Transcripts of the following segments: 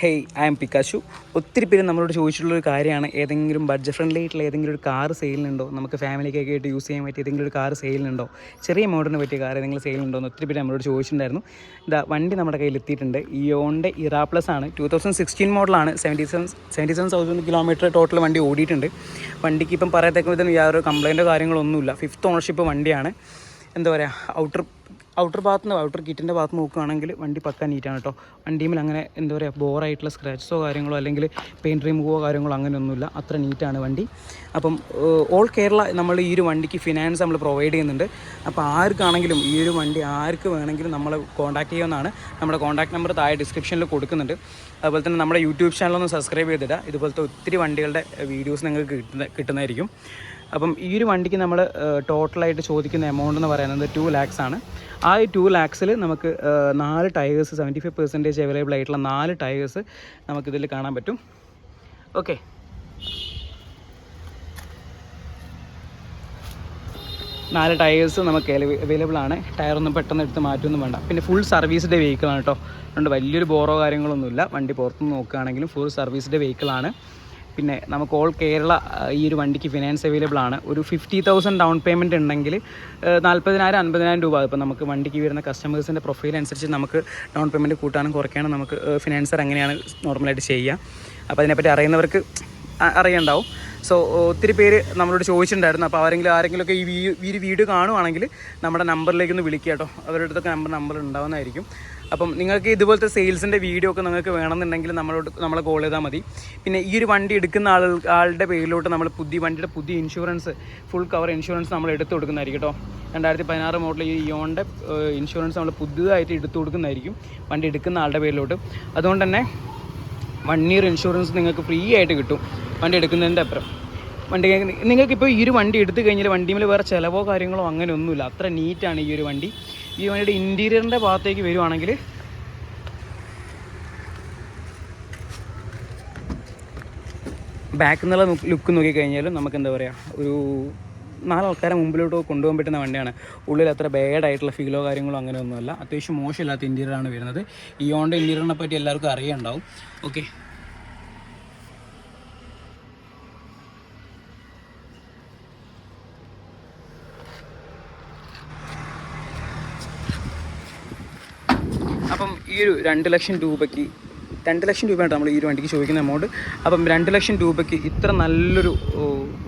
Hey I M പിക്കാശു ഒത്തിരി പേര് നമ്മളോട് ചോദിച്ചിട്ടുള്ളൊരു കാര്യമാണ്. ഏതെങ്കിലും ബഡ്ജറ്റ് ഫ്രണ്ട്ലി ആയിട്ടുള്ള ഏതെങ്കിലും ഒരു കാർ സെയിലുണ്ടോ നമുക്ക് ഫാമിലിക്കൊക്കെ ആയിട്ട് യൂസ് ചെയ്യാൻ പറ്റിയ ഏതെങ്കിലും ഒരു കാർ സെയിലുണ്ടോ ചെറിയ മോഡലിന് പറ്റിയ കാർ ഏതെങ്കിലും സെയിലുണ്ടോ എന്ന് ഒത്തിരി പേര് നമ്മളോട് ചോദിച്ചിട്ടുണ്ടായിരുന്നു. ഇതാ വണ്ടി നമ്മുടെ കയ്യിൽ എത്തിയിട്ടുണ്ട്. ഇയോണിന്റെ ഇറാ പ്ലസ് ആണ്. ടൂ തൗസൻഡ് സിക്സ്റ്റീൻ മോഡലാണ് seventy seven seventy seven thousand kilometre total വണ്ടി ഓടിയിട്ടുണ്ട്. വണ്ടിക്ക് ഇപ്പം പറയത്തക്ക വിധം യാതൊരു കംപ്ലൈന്റോ കാര്യങ്ങളൊന്നുമില്ല ഫിഫ്ത്ത് ഓണർഷിപ്പ് വണ്ടിയാണ്. എന്താ പറയുക ഔട്ടർ ഔട്ടർ ഭാഗത്ത് നിന്ന് ഔട്ടർ കിറ്റിന്റെ ഭാഗത്ത് നോക്കുകയാണെങ്കിൽ വണ്ടി പക്ക നീറ്റാണ് കേട്ടോ. വണ്ടിയിൽ അങ്ങനെ എന്താ പറയുക ബോറായിട്ടുള്ള സ്ക്രാച്ചസോ കാര്യങ്ങളോ അല്ലെങ്കിൽ പെയിന്റ് റിമൂവോ കാര്യങ്ങളോ അങ്ങനെയൊന്നുമില്ല അത്ര നീറ്റാണ് വണ്ടി. അപ്പം ഓൾ കേരള നമ്മൾ ഈ ഒരു വണ്ടിക്ക് ഫിനാൻസ് നമ്മൾ പ്രൊവൈഡ് ചെയ്യുന്നുണ്ട്. അപ്പോൾ ആർക്കാണെങ്കിലും ഈ ഒരു വണ്ടി ആർക്ക് വേണമെങ്കിലും നമ്മൾ കോൺടാക്ട് ചെയ്യുമെന്നാണ് നമ്മുടെ കോൺടാക്ട് നമ്പർ താഴെ ഡിസ്ക്രിപ്ഷനിൽ കൊടുക്കുന്നുണ്ട്. അതുപോലെ തന്നെ നമ്മുടെ യൂട്യൂബ് ചാനലൊന്ന് സബ്സ്ക്രൈബ് ചെയ്തിടുക. ഇതുപോലത്തെ ഒത്തിരി വണ്ടികളുടെ വീഡിയോസ് നിങ്ങൾക്ക് കിട്ടുന്ന കിട്ടുന്നതായിരിക്കും. അപ്പം ഈ ഒരു വണ്ടിക്ക് നമ്മൾ ടോട്ടലായിട്ട് ചോദിക്കുന്ന എമൗണ്ട് എന്ന് പറയുന്നത് ടു ലാക്സ് ആണ്. ആ ഈ ടു ലാക്സിൽ നമുക്ക് നാല് tyres seventy five percentage available ആയിട്ടുള്ള നാല് ടയേഴ്സ് നമുക്കിതിൽ കാണാൻ പറ്റും. ഓക്കെ നാല് ടയേഴ്സ് നമുക്ക് അവൈലബിൾ ആണ്. ടയറൊന്നും പെട്ടെന്ന് എടുത്ത് മാറ്റൊന്നും വേണ്ട. പിന്നെ ഫുൾ സർവീസ്ഡ് വെഹിക്കിളാണ് കേട്ടോ അതുകൊണ്ട് വലിയൊരു ബോറോ കാര്യങ്ങളൊന്നുമില്ല. വണ്ടി പുറത്തുനിന്ന് നോക്കുകയാണെങ്കിലും ഫുൾ സർവീസ്ഡ് വെഹിക്കിളാണ് പിന്നെ നമുക്ക് ഓൾ കേരള ഈ ഒരു വണ്ടിക്ക് ഫിനാൻസ് അവൈലബിൾ ആണ്. ഒരു ഫിഫ്റ്റി തൗസൻഡ് ഡൗൺ പേയ്മെന്റ് ഉണ്ടെങ്കിൽ നാൽപ്പതിനായിരം അൻപതിനായിരം രൂപ ഇപ്പോൾ നമുക്ക് വണ്ടിക്ക് വരുന്ന കസ്റ്റമേഴ്സിന്റെ പ്രൊഫൈൽ അനുസരിച്ച് നമുക്ക് ഡൗൺ പേയ്മെന്റ് കൂട്ടാനും കുറയ്ക്കാനും നമുക്ക് ഫിനാൻസർ എങ്ങനെയാണ് നോർമലായിട്ട് ചെയ്യുക അപ്പോൾ അതിനെപ്പറ്റി അറിയുന്നവർക്ക് അറിയണ്ടാവും. സോ ഒത്തിരി പേര് നമ്മളോട് ചോദിച്ചിട്ടുണ്ടായിരുന്നു. അപ്പോൾ ആരെങ്കിലും ആരെങ്കിലുമൊക്കെ ഈ വീ വീഡിയോ കാണുവാണെങ്കിൽ നമ്മുടെ നമ്പറിലേക്ക് ഒന്ന് വിളിക്കുക കേട്ടോ. അവരുടെ അടുത്തൊക്കെ നമ്പർ നമ്പർ ഉണ്ടാവുന്നതായിരിക്കും. അപ്പം നിങ്ങൾക്ക് ഇതുപോലത്തെ സെയിൽസിന്റെ വീഡിയോ ഒക്കെ നിങ്ങൾക്ക് വേണമെന്നുണ്ടെങ്കിൽ നമ്മളോട് നമ്മളെ കോൾ ചെയ്താൽ മതി. പിന്നെ ഈ ഒരു വണ്ടി എടുക്കുന്ന ആൾ ആളുടെ പേരിലോട്ട് നമ്മൾ പുതിയ വണ്ടിയുടെ പുതിയ ഇൻഷുറൻസ് ഫുൾ കവർ ഇൻഷുറൻസ് നമ്മൾ എടുത്തു കൊടുക്കുന്നതായിരിക്കും കേട്ടോ. രണ്ടായിരത്തി പതിനാറ് മോഡൽ ഈ ഇയോണിന്റെ ഇൻഷുറൻസ് നമ്മൾ പുതിയതായിട്ട് എടുത്തു കൊടുക്കുന്നതായിരിക്കും വണ്ടി എടുക്കുന്ന ആളുടെ പേരിലോട്ട്. അതുകൊണ്ട് തന്നെ വൺ ഇയർ ഇൻഷുറൻസ് നിങ്ങൾക്ക് ഫ്രീ ആയിട്ട് കിട്ടും വണ്ടി എടുക്കുന്നതിന്റെ അപ്പുറം. വണ്ടി നിങ്ങൾക്കിപ്പോൾ ഈ ഒരു വണ്ടി എടുത്തു കഴിഞ്ഞാൽ വണ്ടിയിൽ വേറെ ചിലവോ കാര്യങ്ങളോ അങ്ങനെ ഒന്നുമില്ല അത്ര നീറ്റാണ് ഈ ഒരു വണ്ടി. ഈ വണ്ടിയുടെ ഇന്റീരിയറിന്റെ ഭാഗത്തേക്ക് വരുവാണെങ്കിൽ ബാക്കിൽ നിന്നുള്ള ലുക്ക് നോക്കിക്കഴിഞ്ഞാലും നമുക്ക് എന്താ പറയുക ഒരു നാലാൾക്കാരെ മുമ്പിലോട്ട് കൊണ്ടുപോകാൻ പറ്റുന്ന വണ്ടിയാണ്. ഉള്ളിൽ അത്ര ബാഡായിട്ടുള്ള ഫീലോ കാര്യങ്ങളോ അങ്ങനെയൊന്നുമല്ല. അത്യാവശ്യം മോശമില്ലാത്ത ഇന്റീരിയറാണ് വരുന്നത്. ഈ ഓണ്ട ഇന്റീരിയറിനെ പറ്റി എല്ലാവർക്കും അറിയാണ്ടാവും. ഓക്കെ അപ്പം ഈ ഒരു രണ്ട് ലക്ഷം രൂപയ്ക്ക് രണ്ട് ലക്ഷം രൂപയാണ് നമ്മൾ ഈ ഒരു വണ്ടിക്ക് ചോദിക്കുന്ന എമൗണ്ട് അപ്പം രണ്ട് ലക്ഷം രൂപയ്ക്ക് ഇത്ര നല്ലൊരു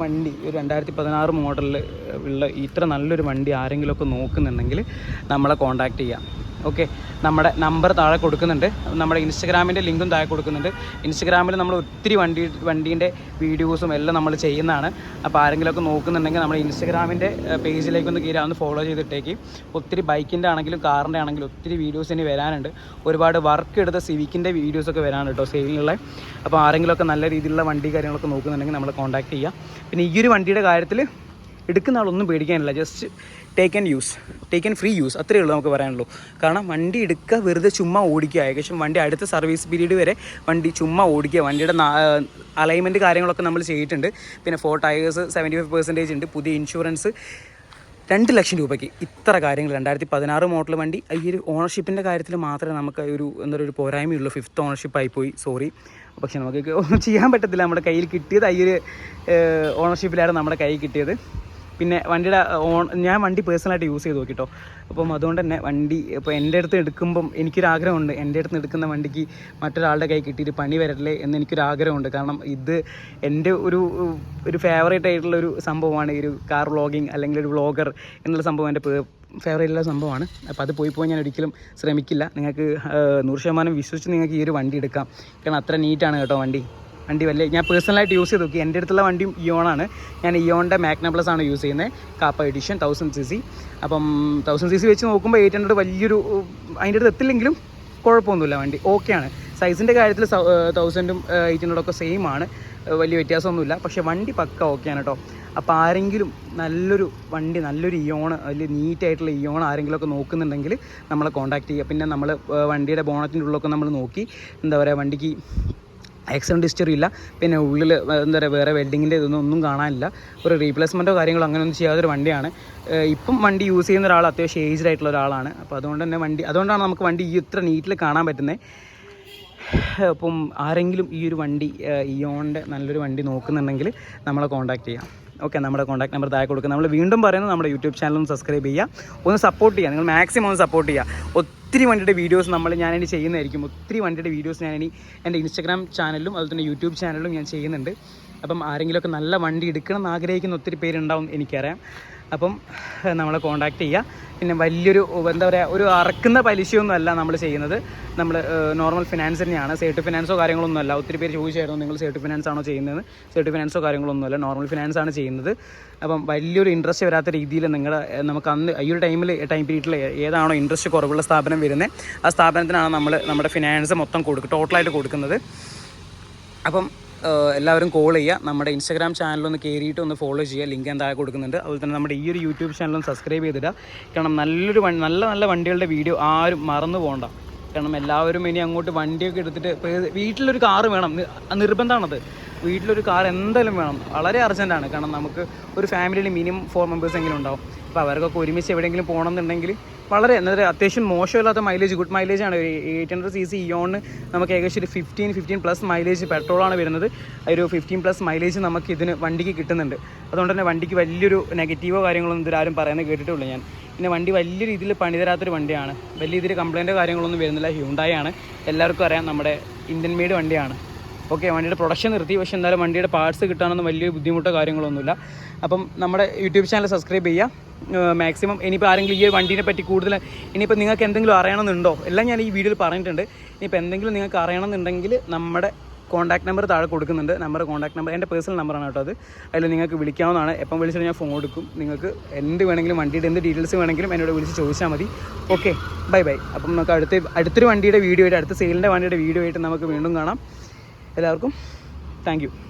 വണ്ടി ഒരു രണ്ടായിരത്തി പതിനാറ് മോഡലിൽ ഉള്ള ഇത്ര നല്ലൊരു വണ്ടി ആരെങ്കിലുമൊക്കെ നോക്കുന്നുണ്ടെങ്കിൽ നമ്മളെ കോൺടാക്റ്റ് ചെയ്യാം. ഓക്കെ. നമ്മുടെ നമ്പർ താഴെ കൊടുക്കുന്നുണ്ട്. നമ്മുടെ ഇൻസ്റ്റഗ്രാമിന്റെ ലിങ്കും താഴെ കൊടുക്കുന്നുണ്ട്. ഇൻസ്റ്റഗ്രാമിൽ നമ്മൾ ഒത്തിരി വണ്ടി വണ്ടീന്റെ വീഡിയോസും എല്ലാം നമ്മൾ ചെയ്യുന്നതാണ്. അപ്പോൾ ആരെങ്കിലുമൊക്കെ നോക്കുന്നുണ്ടെങ്കിൽ നമ്മുടെ ഇൻസ്റ്റഗ്രാമിന്റെ പേജിലേക്കൊന്ന് കയറി ഒന്ന് ഫോളോ ചെയ്തിട്ടേക്ക്. ഒത്തിരി ബൈക്കിന്റെ ആണെങ്കിലും കാറിന്റെ ആണെങ്കിലും ഒത്തിരി വീഡിയോസ് ഇനി വരാനുണ്ട്. ഒരുപാട് വർക്ക് എടുത്ത സിവിക്കിന്റെ വീഡിയോസൊക്കെ വരാനുണ്ട് കേട്ടോ സെയിലിനുള്ള അപ്പോൾ ആരെങ്കിലുമൊക്കെ നല്ല രീതിയിലുള്ള വണ്ടി കാര്യങ്ങളൊക്കെ നോക്കുന്നുണ്ടെങ്കിൽ നമ്മളെ കോൺടാക്ട് ചെയ്യാം. പിന്നെ ഈ ഒരു വണ്ടിയുടെ കാര്യത്തിൽ എടുക്കുന്ന ആളൊന്നും പേടിക്കാനില്ല. Just take and use take and free use അത്രയേ ഉള്ളൂ നമുക്ക് പറയാനുള്ളൂ. കാരണം വണ്ടി എടുക്കുക വെറുതെ ചുമ്മാ ഓടിക്കുക. ഏകദേശം വണ്ടി അടുത്ത സർവീസ് പീരീഡ് വരെ വണ്ടി ചുമ്മാ ഓടിക്കുക. വണ്ടിയുടെ അലൈൻമെന്റ് കാര്യങ്ങളൊക്കെ നമ്മൾ ചെയ്തിട്ടുണ്ട്. പിന്നെ four tyres seventy five percentage ഉണ്ട്. പുതിയ ഇൻഷുറൻസ് രണ്ട് ലക്ഷം രൂപയ്ക്ക്. ഇത്ര കാര്യങ്ങൾ. രണ്ടായിരത്തി പതിനാറ് മോഡൽ വണ്ടി. ഈ ഒരു ഓണർഷിപ്പിന്റെ കാര്യത്തിൽ മാത്രമേ നമുക്ക് ഒരു എന്താ പറയുക ഒരു പോരായ്മയുള്ളൂ. ഫിഫ്ത്ത് ഓണർഷിപ്പ് ആയിപ്പോയി സോറി പക്ഷെ നമുക്ക് ഒന്നും ചെയ്യാൻ പറ്റത്തില്ല. നമ്മുടെ കയ്യിൽ കിട്ടിയത് ഈ ഒരു ഓണർഷിപ്പിലായിരുന്നു നമ്മുടെ കയ്യിൽ കിട്ടിയത്. പിന്നെ വണ്ടിയുടെ ഓൺ ഞാൻ വണ്ടി പേഴ്സണലായിട്ട് യൂസ് ചെയ്ത് നോക്കിട്ടോ. അപ്പം അതുകൊണ്ട് തന്നെ വണ്ടി ഇപ്പോൾ എന്റെ അടുത്ത് എടുക്കുമ്പം എനിക്കൊരാഗ്രഹമുണ്ട്. എന്റെ അടുത്ത് എടുക്കുന്ന വണ്ടിക്ക് മറ്റൊരാളുടെ കൈ കിട്ടിയിട്ട് പണി വരല്ലേ എന്ന് എനിക്കൊരു ആഗ്രഹമുണ്ട് കാരണം ഇത് എന്റെ ഒരു ഒരു ഫേവറേറ്റ് ആയിട്ടുള്ള ഒരു സംഭവമാണ് ഈ ഒരു കാർ വ്ളോഗിങ് അല്ലെങ്കിൽ ഒരു വ്ളോഗർ എന്നുള്ള സംഭവം എന്റെ ഫേവറേറ്റ് ഉള്ള സംഭവമാണ്. അപ്പോൾ അത് പോയി പോയി ഞാൻ ഒരിക്കലും ശ്രമിക്കില്ല. നിങ്ങൾക്ക് നൂറ് ശതമാനം വിശ്വസിച്ച് നിങ്ങൾക്ക് ഈ ഒരു വണ്ടി എടുക്കാം. കാരണം അത്ര നീറ്റാണ് കേട്ടോ വണ്ടി. വണ്ടി വല്ലേ ഞാൻ പേഴ്സണലായിട്ട് യൂസ് ചെയ്ത് നോക്കി. എന്റെ അടുത്തുള്ള വണ്ടിയും ഇയോണാണ് ഞാൻ ഇയോണിന്റെ മാഗ്ന പ്ലസ് ആണ് യൂസ് ചെയ്യുന്നത്. Kappa edition thousand C C അപ്പം തൗസൻഡ് സി സി വെച്ച് നോക്കുമ്പോൾ എയ്റ്റ് ഹൺഡ്രഡ് വലിയൊരു അതിന്റെ അടുത്ത് എത്തില്ലെങ്കിലും കുഴപ്പമൊന്നുമില്ല വണ്ടി. ഓക്കെയാണ് സൈസിന്റെ കാര്യത്തിൽ തൗസൻഡും എയ്റ്റ് ഹൺഡ്രഡൊക്കെ സെയിം ആണ്. വലിയ വ്യത്യാസമൊന്നുമില്ല. പക്ഷേ വണ്ടി പക്ക ഓക്കെയാണ് കേട്ടോ. അപ്പോൾ ആരെങ്കിലും നല്ലൊരു വണ്ടി നല്ലൊരു ഇയോൺ അതിൽ നീറ്റായിട്ടുള്ള ഇയോൺ ആരെങ്കിലുമൊക്കെ നോക്കുന്നുണ്ടെങ്കിൽ നമ്മളെ കോൺടാക്ട് ചെയ്യുക. പിന്നെ നമ്മൾ വണ്ടിയുടെ ബോണറ്റിന്റെ ഉള്ളിലൊക്കെ നമ്മൾ നോക്കി. എന്താ പറയുക വണ്ടിക്ക് ആക്സിഡന്റ് ഹിസ്റ്ററി ഇല്ല. പിന്നെ ഉള്ളിൽ എന്താ പറയുക വേറെ വെൽഡിങ്ങിന്റെ ഇതൊന്നും ഒന്നും കാണാനില്ല. ഒരു റീപ്ലേസ്മെന്റോ കാര്യങ്ങളോ അങ്ങനെ അങ്ങനെയൊന്നും ചെയ്യാത്തൊരു വണ്ടിയാണ്. ഇപ്പം വണ്ടി യൂസ് ചെയ്യുന്ന ഒരാൾ അത്യാവശ്യം ഏജ്ഡ് ആയിട്ടുള്ള ഒരാളാണ്. അപ്പോൾ അതുകൊണ്ട് തന്നെ വണ്ടി അതുകൊണ്ടാണ് നമുക്ക് വണ്ടി ഈ ഇത്ര നീറ്റിൽ കാണാൻ പറ്റുന്നത് അപ്പം ആരെങ്കിലും ഈ ഒരു വണ്ടി ഇയോണിന്റെ നല്ലൊരു വണ്ടി നോക്കുന്നുണ്ടെങ്കിൽ നമ്മളെ കോൺടാക്ട് ചെയ്യാം. ഓക്കെ നമ്മുടെ കോൺടാക്ട് നമ്പർ താഴെ കൊടുക്കുക നമ്മൾ വീണ്ടും പറയുന്നത് നമ്മുടെ യൂട്യൂബ് ചാനലും സബ്സ്ക്രൈബ് ചെയ്യുക. ഒന്ന് സപ്പോർട്ട് ചെയ്യുക. നിങ്ങൾ മാക്സിമം ഒന്ന് സപ്പോർട്ട് ചെയ്യുക. ഒത്തിരി വണ്ടിയുടെ വീഡിയോസ് നമ്മൾ ഞാനിനി ചെയ്യുന്നതായിരിക്കും. ഒത്തിരി വണ്ടിയുടെ വീഡിയോസ് ഞാനിനി എന്റെ ഇൻസ്റ്റാഗ്രാം ചാനലിലും അതുപോലെ തന്നെ യൂട്യൂബ് ചാനലിലും ഞാൻ ചെയ്യുന്നുണ്ട്. അപ്പം ആരെങ്കിലുമൊക്കെ നല്ല വണ്ടി എടുക്കണം എന്ന് ആഗ്രഹിക്കുന്ന ഒത്തിരി പേരുണ്ടാവും എനിക്കറിയാം. അപ്പം നമ്മളെ കോൺടാക്റ്റ് ചെയ്യുക പിന്നെ വലിയൊരു എന്താ പറയുക ഒരു അറക്കുന്ന പലിശയൊന്നും അല്ല നമ്മൾ ചെയ്യുന്നത്. നമ്മൾ നോർമൽ ഫിനാൻസ് തന്നെയാണ്. സേർട്ട് ഫിനാൻസോ കാര്യങ്ങളൊന്നും അല്ല. ഒത്തിരി പേര് ചോദിച്ചായിരുന്നു നിങ്ങൾ സേർട്ട് ഫിനാൻസ് ആണോ ചെയ്യുന്നത് സേർട്ട് ഫിനാൻസോ കാര്യങ്ങളൊന്നും അല്ല. നോർമൽ ഫിനാൻസ് ആണ് ചെയ്യുന്നത്. അപ്പം വലിയൊരു ഇൻട്രസ്റ്റ് വരാത്ത രീതിയിൽ നിങ്ങളുടെ നമുക്ക് അന്ന് ഈ ഒരു ടൈമിൽ ടൈം പീരീഡിൽ ഏതാണോ ഇൻട്രസ്റ്റ് കുറവുള്ള സ്ഥാപനം വരുന്നത് ആ സ്ഥാപനത്തിനാണ് നമ്മൾ നമ്മുടെ ഫിനാൻസ് മൊത്തം കൊടുക്കുക ടോട്ടലായിട്ട് കൊടുക്കുന്നത്. അപ്പം എല്ലാവരും കോൾ ചെയ്യുക. നമ്മുടെ ഇൻസ്റ്റാഗ്രാം ചാനലൊന്ന് കയറിയിട്ട് ഒന്ന് ഫോളോ ചെയ്യുക. ലിങ്ക് ഞാൻ താഴെ കൊടുക്കുന്നുണ്ട്. അതുപോലെ തന്നെ നമ്മുടെ ഈ ഒരു യൂട്യൂബ് ചാനലും സബ്സ്ക്രൈബ് ചെയ്തിടുക. കാരണം നല്ലൊരു വണ്ടി നല്ല നല്ല വണ്ടികളുടെ വീഡിയോ ആരും മറന്നു പോകണ്ട. കാരണം എല്ലാവരും ഇനി അങ്ങോട്ട് വണ്ടിയൊക്കെ എടുത്തിട്ട് വീട്ടിലൊരു കാറ് വേണം. നിർബന്ധമാണത്. വീട്ടിലൊരു കാർ എന്തായാലും വേണം. വളരെ അർജന്റാണ് കാരണം നമുക്ക് ഒരു ഫാമിലിയിൽ മിനിമം ഫോർ മെമ്പേഴ്സ് എങ്കിലും ഉണ്ടാവും. അപ്പോൾ അവർക്കൊക്കെ ഒരുമിച്ച് എവിടെയെങ്കിലും പോകണം എന്നുണ്ടെങ്കിൽ വളരെ എന്താ അത്യാവശ്യം മോശമില്ലാത്ത മൈലേജ് ഗുഡ് മൈലേജ് ആണ്. എയ്റ്റ് ഹൺഡ്രഡ് സി സി ഇയോണിന് നമുക്ക് ഏകദേശം ഒരു ഫിഫ്റ്റീൻ ഫിഫ്റ്റീൻ പ്ലസ് മൈലേജ് പെട്രോളാണ് വരുന്നത്. ഒരു ഫിഫ്റ്റീൻ പ്ലസ് മൈലേജ് നമുക്ക് ഇതിന് വണ്ടിക്ക് കിട്ടുന്നുണ്ട്. അതുകൊണ്ട് തന്നെ വണ്ടിക്ക് വലിയൊരു നെഗറ്റീവോ കാര്യങ്ങളൊന്നും ഇതിലാരും പറയുന്നത് കേട്ടിട്ടുള്ളൂ ഞാൻ. പിന്നെ വണ്ടി വലിയ രീതിയിൽ പണിതരാത്തൊരു വണ്ടിയാണ്. വലിയ രീതിയിൽ കംപ്ലൈന്റോ കാര്യങ്ങളൊന്നും വരുന്നില്ല. ഹ്യൂണ്ടായി ആണ്. എല്ലാവർക്കും അറിയാം നമ്മുടെ ഇന്ത്യൻ മെയ്ഡ് വണ്ടിയാണ്. ഓക്കെ വണ്ടിയുടെ പ്രൊഡക്ഷൻ നിർത്തി. പക്ഷേ എന്തായാലും വണ്ടിയുടെ പാർട്സ് കിട്ടാനൊന്നും വലിയ ബുദ്ധിമുട്ടോ കാര്യങ്ങളൊന്നുമില്ല അപ്പം നമ്മുടെ യൂട്യൂബ് ചാനൽ സബ്സ്ക്രൈബ് ചെയ്യുക. മാക്സിമം ഇനിയിപ്പോൾ ആരെങ്കിലും ഈ വണ്ടീനെ പറ്റി കൂടുതൽ ഇനിയിപ്പോൾ നിങ്ങൾക്ക് എന്തെങ്കിലും അറിയണമെന്നുണ്ടോ? എല്ലാം ഞാൻ ഈ വീഡിയോയിൽ പറഞ്ഞിട്ടുണ്ട്. ഇനിയിപ്പോൾ എന്തെങ്കിലും നിങ്ങൾക്ക് അറിയണമെന്നുണ്ടെങ്കിൽ നമ്മുടെ കോൺടാക്ട് നമ്പർ താഴെ കൊടുക്കുന്നുണ്ട്. നമ്മുടെ കോൺടാക്ട് നമ്പർ എന്റെ പേഴ്സണൽ നമ്പറാണ് കേട്ടോ അത്. അതിൽ നിങ്ങൾക്ക് വിളിക്കാവുന്നതാണ്. എപ്പം വിളിച്ചാൽ ഞാൻ ഫോൺ എടുക്കും. നിങ്ങൾക്ക് എന്ത് വേണമെങ്കിലും വണ്ടിയുടെ എന്ത് ഡീറ്റെയിൽസ് വേണമെങ്കിലും എന്നോട് വിളിച്ച് ചോദിച്ചാൽ മതി. ഓക്കെ ബൈ ബൈ അപ്പം നമുക്ക് അടുത്ത അടുത്തൊരു വണ്ടിയുടെ വീഡിയോ ആയിട്ട് അടുത്ത സെയിലിന്റെ വണ്ടിയുടെ വീഡിയോ ആയിട്ട് നമുക്ക് വീണ്ടും കാണാം. എല്ലാവർക്കും താങ്ക്